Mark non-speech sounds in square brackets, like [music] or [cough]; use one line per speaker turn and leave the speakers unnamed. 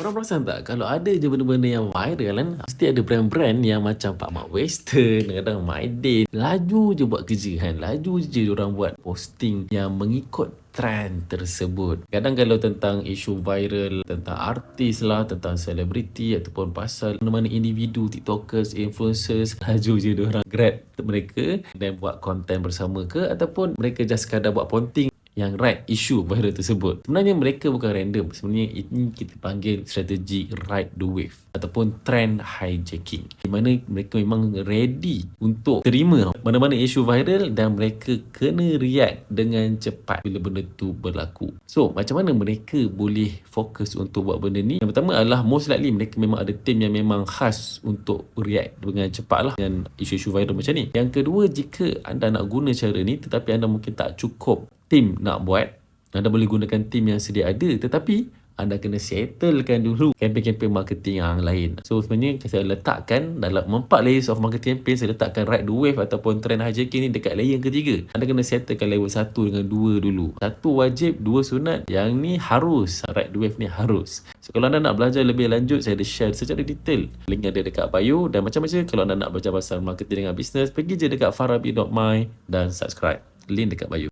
Korang perasan tak? Kalau ada je benda-benda yang viral kan mesti ada brand-brand yang macam Pak Mak Western kadang My Day laju je buat kerja kan laju je orang buat posting yang mengikut trend tersebut. Kadang kalau tentang isu viral tentang artis lah tentang selebriti ataupun pasal mana-mana individu tiktokers influencers [laughs] laju je orang grab mereka dan buat konten bersama ke ataupun mereka just sekadar buat ponting yang right isu viral [laughs] tersebut. Sebenarnya mereka bukan random. Sebenarnya ini kita panggil strategi ride the wave ataupun trend hijacking. Di mana mereka memang ready untuk terima mana-mana isu viral dan mereka kena react dengan cepat bila benda tu berlaku. So, macam mana mereka boleh fokus untuk buat benda ni? Yang pertama adalah most likely mereka memang ada team yang memang khas untuk react dengan cepat lah dengan isu-isu viral macam ni. Yang kedua, jika anda nak guna cara ni tetapi anda mungkin tak cukup tim nak buat anda boleh gunakan tim yang sedia ada tetapi anda kena settlekan dulu campaign-campaign marketing yang lain. So sebenarnya saya letakkan dalam empat layers of marketing campaign saya letakkan ride the wave ataupun trend hijacking ni dekat layer yang ketiga. Anda kena settlekan level satu dengan dua dulu. Satu wajib, dua sunat. Yang ni harus. Ride the wave ni harus. So kalau anda nak belajar lebih lanjut saya ada share secara detail. Link ada dekat bio dan macam-macam kalau anda nak belajar pasal marketing dengan business pergi je dekat farabi.my dan subscribe. Link dekat bio.